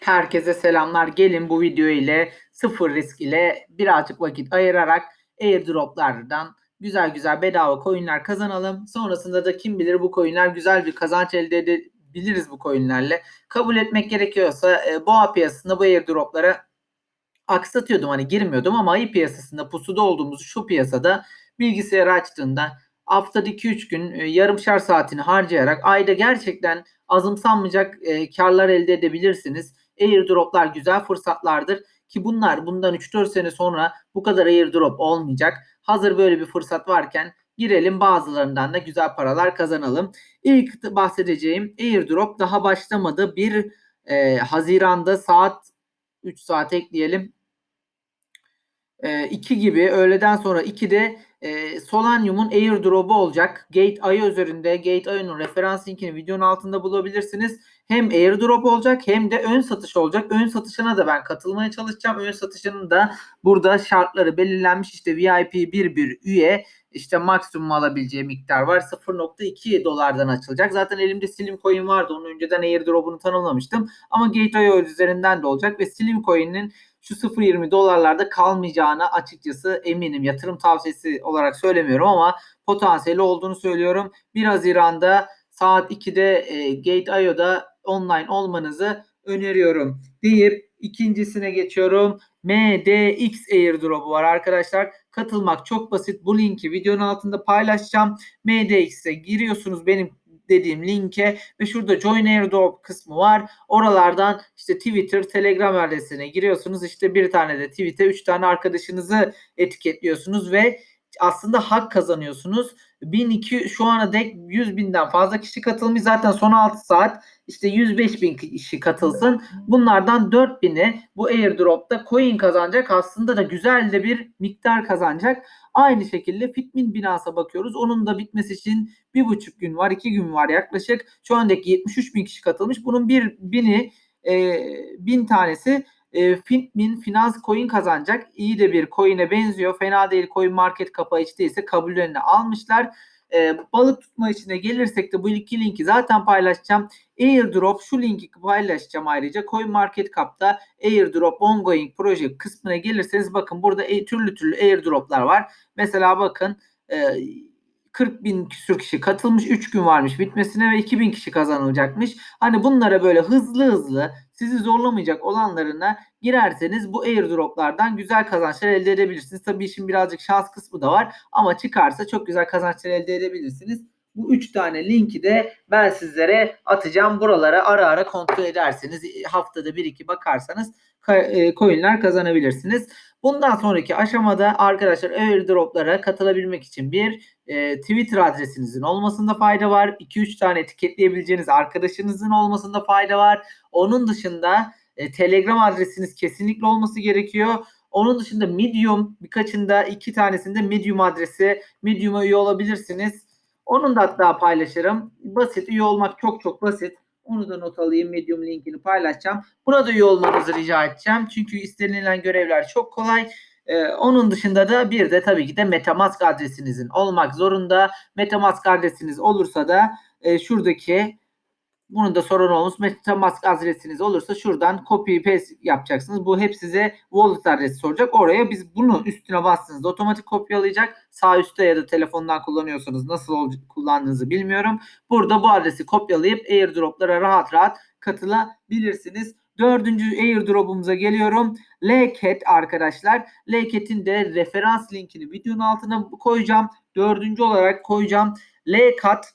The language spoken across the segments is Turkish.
Herkese selamlar. Gelin bu video ile sıfır risk ile birazcık vakit ayırarak airdroplardan güzel güzel bedava coinler kazanalım. Sonrasında da kim bilir bu coinler güzel bir kazanç elde edebiliriz bu coinlerle. Kabul etmek gerekiyorsa e, boğa piyasasında bu airdroplara aksatıyordum hani girmiyordum ama ayı piyasasında pusuda olduğumuz şu piyasada bilgisayarı açtığında haftada 2-3 gün e, yarımşar saatini harcayarak ayda gerçekten azımsanmayacak e, karlar elde edebilirsiniz. Airdroplar güzel fırsatlardır ki bunlar bundan 3-4 sene sonra bu kadar airdrop olmayacak. Hazır böyle bir fırsat varken girelim bazılarından da güzel paralar kazanalım. İlk bahsedeceğim airdrop daha başlamadı. 1 e, Haziran'da saat 3 saat ekleyelim. E, 2 gibi öğleden sonra 2'de e, Solanium'un airdrop'u olacak. Gate.io üzerinde Gate.io'nun referans linkini videonun altında bulabilirsiniz. Hem airdrop olacak hem de ön satış olacak. Ön satışına da ben katılmaya çalışacağım. Ön satışının da burada şartları belirlenmiş. İşte VIP bir bir üye işte maksimum alabileceği miktar var. 0.2 dolardan açılacak. Zaten elimde Slim Coin vardı. Onu önceden airdrop'unu tanımlamıştım. Ama Gate.io üzerinden de olacak ve Slim Coin'in şu 0.20 dolarlarda kalmayacağına açıkçası eminim. Yatırım tavsiyesi olarak söylemiyorum ama potansiyeli olduğunu söylüyorum. 1 Haziran'da saat 2'de e, Gate.io'da online olmanızı öneriyorum deyip ikincisine geçiyorum. MDX airdrop'u var arkadaşlar. Katılmak çok basit. Bu linki videonun altında paylaşacağım. MDX'e giriyorsunuz benim dediğim linke ve şurada Join Airdrop kısmı var. Oralardan işte Twitter, Telegram adresine giriyorsunuz. İşte bir tane de tweet'e 3 tane arkadaşınızı etiketliyorsunuz ve aslında hak kazanıyorsunuz. 1002 şu ana dek 100 binden fazla kişi katılmış. Zaten son 6 saat işte 105 bin kişi katılsın. Bunlardan 4000'i bu airdropta coin kazanacak. Aslında da güzel de bir miktar kazanacak. Aynı şekilde Fitmin Binance'a bakıyoruz. Onun da bitmesi için bir buçuk gün var, iki gün var yaklaşık. Şu andaki 73 bin kişi katılmış. Bunun bir bini e, bin tanesi e, Fitmin Finans Coin kazanacak. İyi de bir coin'e benziyor. Fena değil. Coin market kapı hiç değilse kabullerini almışlar. E, balık tutma içine gelirsek de bu iki linki zaten paylaşacağım. Airdrop şu linki paylaşacağım ayrıca. Coin Market Cap'ta Airdrop Ongoing proje kısmına gelirseniz bakın burada e, türlü türlü airdroplar var. Mesela bakın e, 40 bin küsür kişi katılmış 3 gün varmış bitmesine ve 2000 kişi kazanılacakmış. Hani bunlara böyle hızlı hızlı sizi zorlamayacak olanlarına girerseniz bu airdroplardan güzel kazançlar elde edebilirsiniz. Tabii işin birazcık şans kısmı da var ama çıkarsa çok güzel kazançlar elde edebilirsiniz. Bu üç tane linki de ben sizlere atacağım. Buralara ara ara kontrol ederseniz haftada bir iki bakarsanız e, coinler kazanabilirsiniz. Bundan sonraki aşamada arkadaşlar airdroplara katılabilmek için bir e, Twitter adresinizin olmasında fayda var. 2-3 tane etiketleyebileceğiniz arkadaşınızın olmasında fayda var. Onun dışında e, Telegram adresiniz kesinlikle olması gerekiyor. Onun dışında Medium birkaçında iki tanesinde Medium adresi Medium'a üye olabilirsiniz. Onun da hatta paylaşırım. Basit üye olmak çok çok basit. Onu da not alayım. Medium linkini paylaşacağım. Buna da üye olmanızı rica edeceğim. Çünkü istenilen görevler çok kolay. Ee, onun dışında da bir de tabii ki de Metamask adresinizin olmak zorunda. Metamask adresiniz olursa da e, şuradaki bunun da sorun olmuş. Metamask adresiniz olursa şuradan copy paste yapacaksınız. Bu hep size wallet adresi soracak. Oraya biz bunu üstüne bastığınızda otomatik kopyalayacak. Sağ üstte ya da telefondan kullanıyorsanız nasıl kullandığınızı bilmiyorum. Burada bu adresi kopyalayıp airdroplara rahat rahat katılabilirsiniz. Dördüncü airdrop'umuza geliyorum. Lcat arkadaşlar. Lcat'in de referans linkini videonun altına koyacağım. Dördüncü olarak koyacağım. Lcat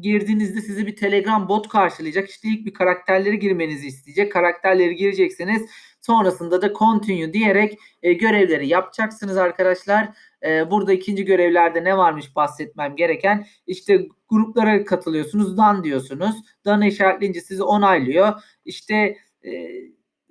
girdiğinizde sizi bir Telegram bot karşılayacak. İşte ilk bir karakterleri girmenizi isteyecek. Karakterleri gireceksiniz. Sonrasında da continue diyerek e, görevleri yapacaksınız arkadaşlar. E, burada ikinci görevlerde ne varmış bahsetmem gereken. İşte gruplara katılıyorsunuz. Dan diyorsunuz. Dan'ı işaretleyince sizi onaylıyor. İşte e,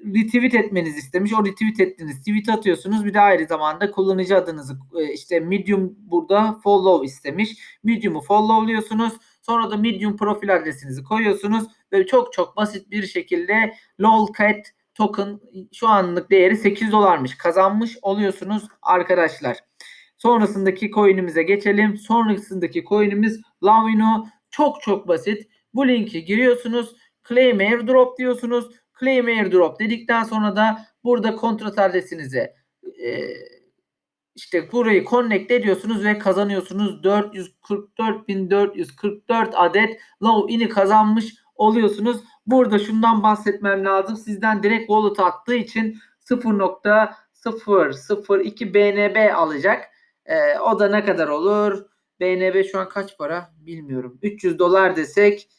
retweet etmenizi istemiş. O retweet ettiğiniz tweet atıyorsunuz. Bir de ayrı zamanda kullanıcı adınızı e, işte Medium burada follow istemiş. Medium'u followluyorsunuz. Sonra da Medium profil adresinizi koyuyorsunuz ve çok çok basit bir şekilde lolcat token şu anlık değeri 8 dolarmış kazanmış oluyorsunuz arkadaşlar. Sonrasındaki coin'imize geçelim. Sonrasındaki coin'imiz Lavino. Çok çok basit. Bu linki giriyorsunuz. Claim airdrop diyorsunuz. Claim airdrop dedikten sonra da burada kontrat adresinize e, işte burayı connect ediyorsunuz ve kazanıyorsunuz. 444.444 adet low in'i kazanmış oluyorsunuz. Burada şundan bahsetmem lazım. Sizden direkt wallet attığı için 0.002 BNB alacak. Ee, o da ne kadar olur? BNB şu an kaç para? Bilmiyorum. 300 dolar desek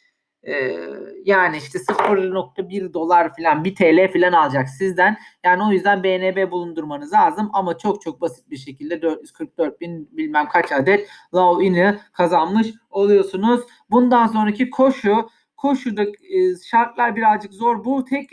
yani işte 0.1 dolar falan 1 TL falan alacak sizden. Yani o yüzden BNB bulundurmanız lazım ama çok çok basit bir şekilde 444 bin bilmem kaç adet low in'i kazanmış oluyorsunuz. Bundan sonraki koşu koşuda e, şartlar birazcık zor. Bu tek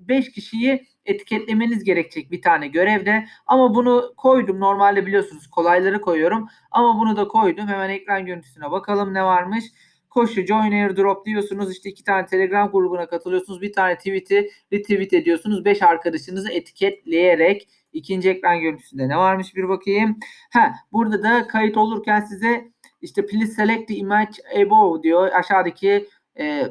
5 e, kişiyi etiketlemeniz gerekecek bir tane görevde. Ama bunu koydum. Normalde biliyorsunuz kolayları koyuyorum. Ama bunu da koydum. Hemen ekran görüntüsüne bakalım ne varmış koşu join airdrop diyorsunuz. İşte iki tane telegram grubuna katılıyorsunuz. Bir tane tweet'i retweet ediyorsunuz. Beş arkadaşınızı etiketleyerek ikinci ekran görüntüsünde ne varmış bir bakayım. Ha, burada da kayıt olurken size işte please select the image above diyor. Aşağıdaki e,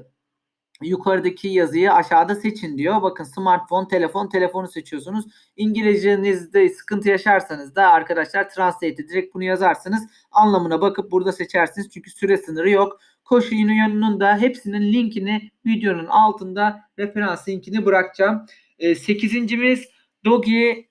yukarıdaki yazıyı aşağıda seçin diyor. Bakın smartphone, telefon, telefonu seçiyorsunuz. İngilizcenizde sıkıntı yaşarsanız da arkadaşlar translate direkt bunu yazarsınız. Anlamına bakıp burada seçersiniz. Çünkü süre sınırı yok. Koşu Union'un da hepsinin linkini videonun altında referans linkini bırakacağım. E, sekizincimiz Dogi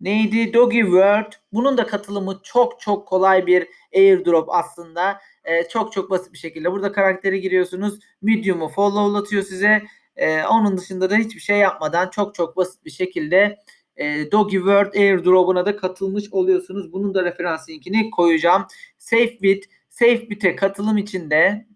neydi? Dogi World. Bunun da katılımı çok çok kolay bir airdrop aslında. E, çok çok basit bir şekilde. Burada karakteri giriyorsunuz. Medium'u followlatıyor size. E, onun dışında da hiçbir şey yapmadan çok çok basit bir şekilde e, Dogi World airdrop'una da katılmış oluyorsunuz. Bunun da referans linkini koyacağım. SafeBit SafeBit'e katılım içinde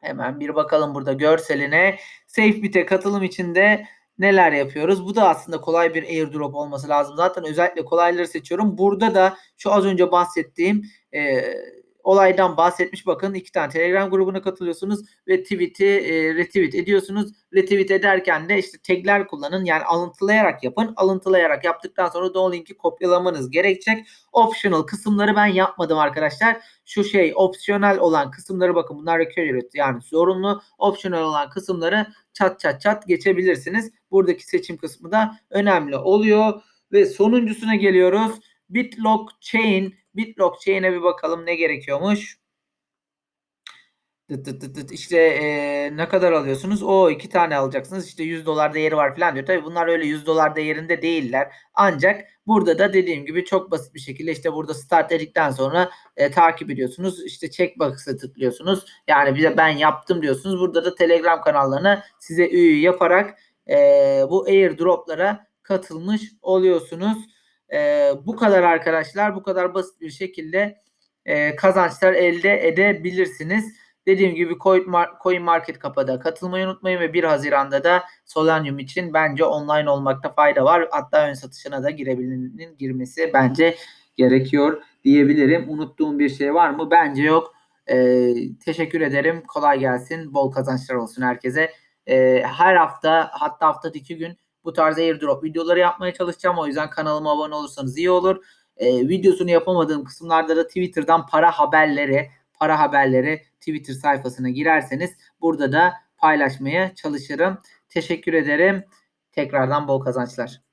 hemen bir bakalım burada görseline. SafeBit'e katılım içinde neler yapıyoruz? Bu da aslında kolay bir airdrop olması lazım. Zaten özellikle kolayları seçiyorum. Burada da şu az önce bahsettiğim e, olaydan bahsetmiş. Bakın iki tane Telegram grubuna katılıyorsunuz ve tweet'i e, retweet ediyorsunuz. Retweet ederken de işte tagler kullanın. Yani alıntılayarak yapın. Alıntılayarak yaptıktan sonra da kopyalamanız gerekecek. Optional kısımları ben yapmadım arkadaşlar. Şu şey opsiyonel olan kısımları bakın bunlar required yani zorunlu. Optional olan kısımları çat çat çat geçebilirsiniz. Buradaki seçim kısmı da önemli oluyor. Ve sonuncusuna geliyoruz. BitLock Chain BitBlockchain'e bir bakalım ne gerekiyormuş. Dıt dıt dıt dıt. İşte ee, ne kadar alıyorsunuz? O iki tane alacaksınız. İşte 100 dolar değeri var falan diyor. Tabii bunlar öyle 100 dolar değerinde değiller. Ancak burada da dediğim gibi çok basit bir şekilde işte burada start dedikten sonra e, takip ediyorsunuz. İşte checkbox'a tıklıyorsunuz. Yani bize ben yaptım diyorsunuz. Burada da Telegram kanallarına size üye yaparak e, bu airdroplara katılmış oluyorsunuz. E, bu kadar arkadaşlar bu kadar basit bir şekilde e, kazançlar elde edebilirsiniz. Dediğim gibi Coin Market Kapı'da katılmayı unutmayın ve 1 Haziran'da da Solanium için bence online olmakta fayda var. Hatta ön satışına da girebilinin girmesi bence gerekiyor diyebilirim. Unuttuğum bir şey var mı? Bence yok. Ee, teşekkür ederim. Kolay gelsin. Bol kazançlar olsun herkese. Ee, her hafta hatta haftada iki gün bu tarz airdrop videoları yapmaya çalışacağım. O yüzden kanalıma abone olursanız iyi olur. E, videosunu yapamadığım kısımlarda da Twitter'dan para haberleri, para haberleri Twitter sayfasına girerseniz burada da paylaşmaya çalışırım. Teşekkür ederim. Tekrardan bol kazançlar.